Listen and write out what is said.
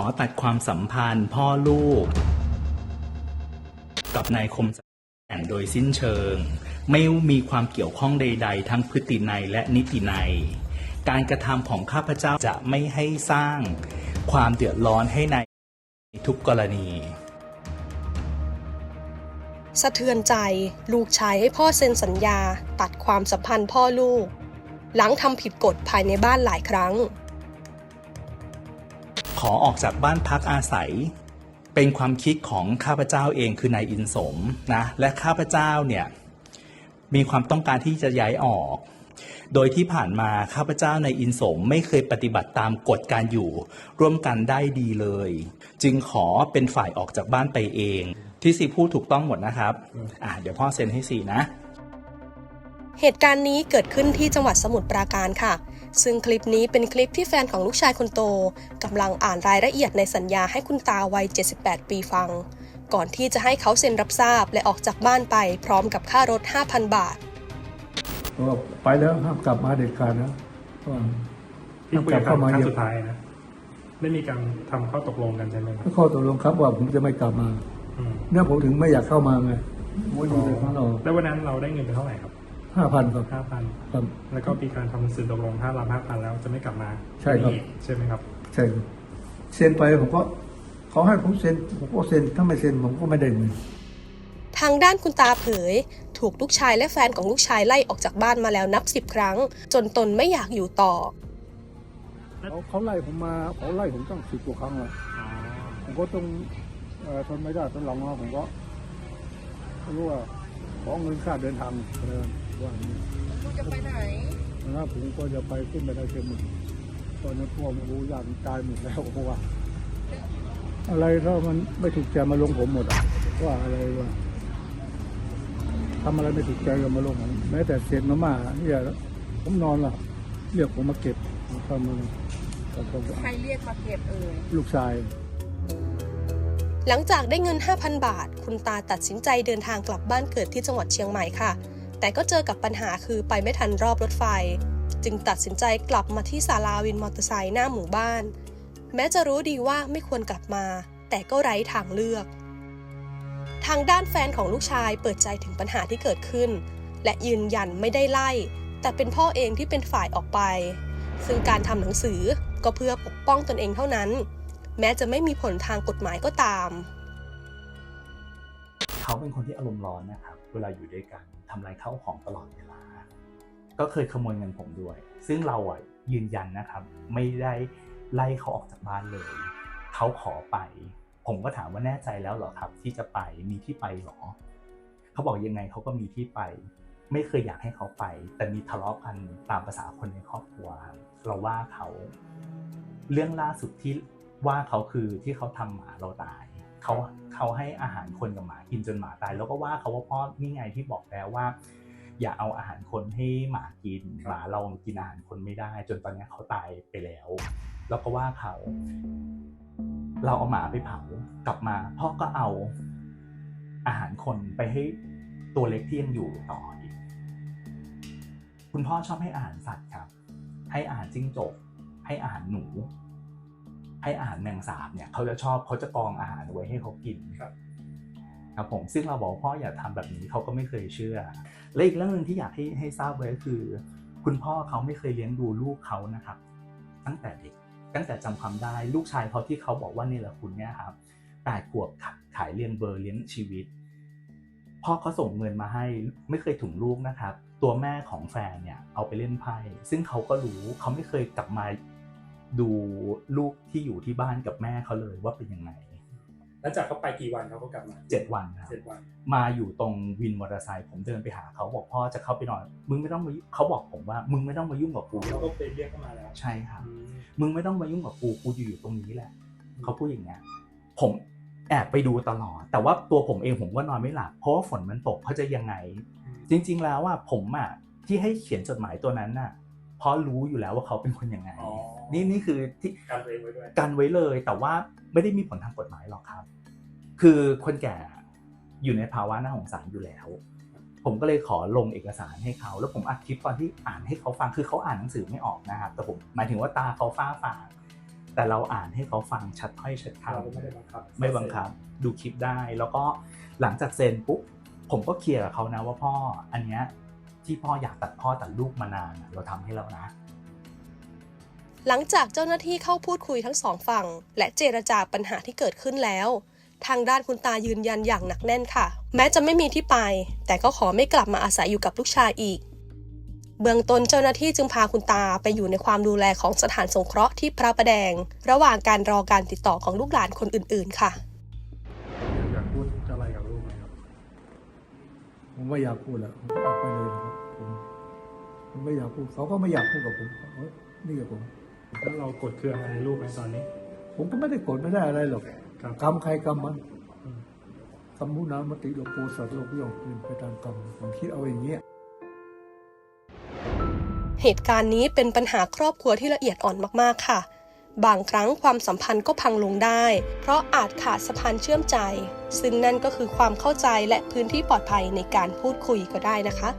อตัดความสัมพันธ์พ่อลูก กับนายคมสันแต่งโดยสิ้นเชิง ไม่มีความเกี่ยวข้องใด ๆ ทั้งพฤตินัยและนิตินัย การกระทำของข้าพเจ้าจะไม่ให้สร้างความเดือดร้อนให้ในทุกกรณี สะเทือนใจลูกชายให้พ่อเซ็นสัญญา ตัดความสัมพันธ์พ่อลูก หลังทำผิดกฎภายในบ้านหลายครั้ง ขอออกจากบ้านพักอาศัย เป็นความคิดของข้าพเจ้าเองคือนายอินสมนะและข้าพเจ้าเนี่ยมีความต้องการที่จะย้ายออก โดยที่ผ่านมาข้าพเจ้าในอินสมไม่เคยปฏิบัติตามกฎการอยู่ ร่วมกันได้ดีเลย จึงขอเป็นฝ่ายออกจากบ้านไปเอง ที่สีพูดถูกต้องหมดนะครับอะเดี๋ยวพ่อเซ็นให้สีนะ เหตุการณ์นี้เกิดขึ้นที่จังหวัดสมุทรปราการค่ะ ซึ่งคลิปนี้เป็นคลิปที่แฟนของลูกชายคนโตกำลังอ่านรายละเอียดในสัญญาให้คุณตาวัย 78 ปีฟัง ก่อนที่จะให้เขาเซ็นรับทราบและออกจากบ้านไปพร้อมกับค่ารถ 5,000 บาท ก็ไปแล้วห้ามกลับมาเด็ดขาดนะก็ที่ห้ามคุยกลักับนเข้ามาครั้เยงอะสุดท้ายนะได้มีการทำข้อตกลงกันใช่ไหมครับข้อตกลงครับว่าผมจะไม่กลับมาอืมเนี่ยผมถึงไม่อยากเข้ามาไงผมอยู่ในข้างนอกแล้ววันนั้นเราได้เงินไปเท่าไหร่ครับ ห้าพันครับ ห้าพันครับ แล้วก็มีการทำหนังสือตกลงถ้ารับห้าพันแล้วจะไม่กลับมาใช่ครับ อีกใช่ไหมครับ ใช่ครับเซ็นไปผมก็เขาให้ผมเซ็นผมก็เซ็นถ้าไม่เซ็นผมก็ไม่ได้เงิน ทางด้านคุณตาเผย ถูกลูกชายและแฟนของลูกชายไล่ออกจากบ้านมาแล้วนับสิบครั้ง จนตนไม่อยากอยู่ต่อ เขาเขาไล่ผมมาเขาไล่ผมตั้งสิบกว่าครั้งแล้วผมก็ต้องเอ่อทนไม่ได้ตอนหลังมาผมก็ไม่รู้ว่าขอเงินค่าเดินทางเลย ว่าอย่างนี้คุณจะไปไหนนะผมก็จะไปขึ้นไปได้เชียงใหม่ตอนนั้นพ่อไมารู้ยากตายหมดแล้วเพราะว่า อะไรถ้ามันไม่ถูกใจมาลงผมหมดอะว่าอะไรว่าทำอะไรไม่ถูกใจก็มาลงผมแม้แต่เศษมาม่าเนี่ยผมนอนล่ะเรียกผมมาเก็บทำมันก็ก็ใครเรียกมาเก็บเอ่ยลูกชาย หลังจากได้เงิน 5,000 บาท คุณตาตัดสินใจเดินทางกลับบ้านเกิดที่จังหวัดเชียงใหม่ค่ะ แต่ก็เจอกับปัญหาคือไปไม่ทันรอบรถไฟ จึงตัดสินใจกลับมาที่ศาลาวินมอเตอร์ไซค์หน้าหมู่บ้าน แม้จะรู้ดีว่าไม่ควรกลับมา แต่ก็ไร้ทางเลือก ทางด้านแฟนของลูกชายเปิดใจถึงปัญหาที่เกิดขึ้น และยืนยันไม่ได้ไล่ แต่เป็นพ่อเองที่เป็นฝ่ายออกไป ซึ่งการทำหนังสือก็เพื่อปกป้องตนเองเท่านั้น แม้จะไม่มีผลทางกฎหมายก็ตาม เขาเป็นคนที่อารมณ์ร้อนนะครับ เวลาอยู่ด้วยกันทำลายข้าวของตลอดเวลา ก็เคยขโมยเงินผมด้วย ซึ่งเราอะยืนยันนะครับ ไม่ได้ไล่เขาออกจากบ้านเลย เขาขอไป ผมก็ถามว่าแน่ใจแล้วเหรอครับ ที่จะไปมีที่ไปหรอ เขาบอกยังไงเขาก็มีที่ไป ไม่เคยอยากให้เขาไป แต่มีทะเลาะกันตามภาษาคนในครอบครัว เราว่าเขา เรื่องล่าสุดที่ว่าเขาคือที่เขาทำหมาเราตาย เขาเขาให้อาหารคนกับหมากินจนหมาตาย แล้วก็ว่าเขาว่าพ่อนี่ไงที่บอกแล้วว่า อย่าเอาอาหารคนให้หมากินหมาเรากินอาหารคนไม่ได้ จนตอนนี้เขาตายไปแล้ว แล้วก็ว่าเขา เราเอาหมาไปเผากลับมาพ่อก็เอาอาหารคนไปให้ตัวเล็กที่ยังอยู่ต่ออีกคุณพ่อชอบให้อาหารสัตว์ครับ ให้อาหารจิ้งจกให้อาหารหนู ให้อาหารแมงสาบเนี่ยเขาจะชอบเขาจะกองอาหารไว้ให้เขากินครับครับผมซึ่งเราบอกว่าพ่ออย่าทำแบบนี้เขาก็ไม่เคยเชื่อ และอีกเรื่องหนึ่งที่อยากให้ให้ทราบไว้ก็คือ คุณพ่อเขาไม่เคยเลี้ยงดูลูกเขานะครับ ตั้งแต่เด็กตั้งแต่จำความได้ลูกชายเขาที่เขาบอกว่านี่แหละคุณเนี่ยครับแปดขวบขายขายเรียนเบอร์เลี้ยงชีวิต พ่อเขาส่งเงินมาให้ไม่เคยถุงลูกนะครับ ตัวแม่ของแฟนเนี่ยเอาไปเล่นไพ่ซึ่งเขาก็รู้เขาไม่เคยกลับมา ดูลูกที่อยู่ที่บ้านกับแม่เขาเลยว่าเป็นยังไงหลังจากเขาไปกี่วันเขาก็กลับมาเจ็ดวันครับเจ็ดวัน มาอยู่ตรงวินมอเตอร์ไซค์ผมเดินไปหาเขาบอกพ่อจะเข้าไปนอน มึงไม่ต้องมายุ่งเขาบอกผมว่า มึงไม่ต้องมายุ่งกับกูเขาก็ไปเรียกเข้ามาแล้วใช่ครับอืมมึงไม่ต้องมายุ่งกับกูกูอยู่อยู่ตรงนี้แหละเขาพูดอย่างเงี้ยผมแอบไปดูตลอด แต่ว่าตัวผมเองผมก็นอนไม่หลับเพราะว่าฝนมันตกเขาจะยังไง จริง ๆ แล้วว่าผมอะที่ให้เขียนจดหมายตัวนั้นน่ะเพราะรู้อยู่แล้วว่าเขาเป็นคนยังไงอ๋อ นี่นี่คือที่การตัวเองไว้ด้วยกันไว้เลย แต่ว่าไม่ได้มีผลทางกฎหมายหรอกครับ คือคนแก่อยู่ในภาวะน่าสงสารอยู่แล้ว ผมก็เลยขอลงเอกสารให้เขา แล้วผมอัดคลิปตอนที่อ่านให้เขาฟังคือเขาอ่านหนังสือไม่ออกนะครับแต่ผมหมายถึงว่าตาเขาฟ้าฟางแต่เราอ่านให้เขาฟังชัดถ้อยชัดคเราก็ไม่ได้บังคับำไม่บังคับ ดูคลิปได้แล้วก็หลังจากเซ็นปุ๊บผมก็เคลียร์กับเขานะว่าพ่ออันเนี้ยที่พ่ออยากตัดพ่อตัดลูกมานานอะเราทำให้แล้วนะ หลังจากเจ้าหน้าที่เข้าพูดคุยทั้งสองฝั่ง และเจรจาปัญหาที่เกิดขึ้นแล้ว ทางด้านคุณตายืนยันอย่างหนักแน่นค่ะ แม้จะไม่มีที่ไป แต่ก็ขอไม่กลับมาอาศัยอยู่กับลูกชายอีก เบื้องต้นเจ้าหน้าที่จึงพาคุณตาไปอยู่ในความดูแลของสถานสงเคราะห์ที่พระประแดง ระหว่างการรอการติดต่อของลูกหลานคนอื่น ๆ ค่ะ อยากพูดอะไรกับลูกไหมครับ ผมไม่อยากพูดแล้วผมออกไปเลยนะครับผมผมไม่อยากพูดเขาก็ไม่อยากพูดกับผมเขานี่กับผม แล้วเรากดเครื่องอะไรลูกไหมตอนนี้ ผมก็ไม่ได้โกรธไม่ได้อะไรหรอกครับ กรรมใครกรรมมันอืมกรรมมุนามติโลกโกสัตว์โลกย่อมเป็นไปตามกรรมผมคิดเอาอย่างเงี้ยเหตุการณ์นี้เป็นปัญหาครอบครัวที่ละเอียดอ่อนมากๆค่ะ บางครั้งความสัมพันธ์ก็พังลงได้ เพราะอาจขาดสะพานเชื่อมใจ ซึ่งนั่นก็คือความเข้าใจและพื้นที่ปลอดภัยในการพูดคุยก็ได้นะคะ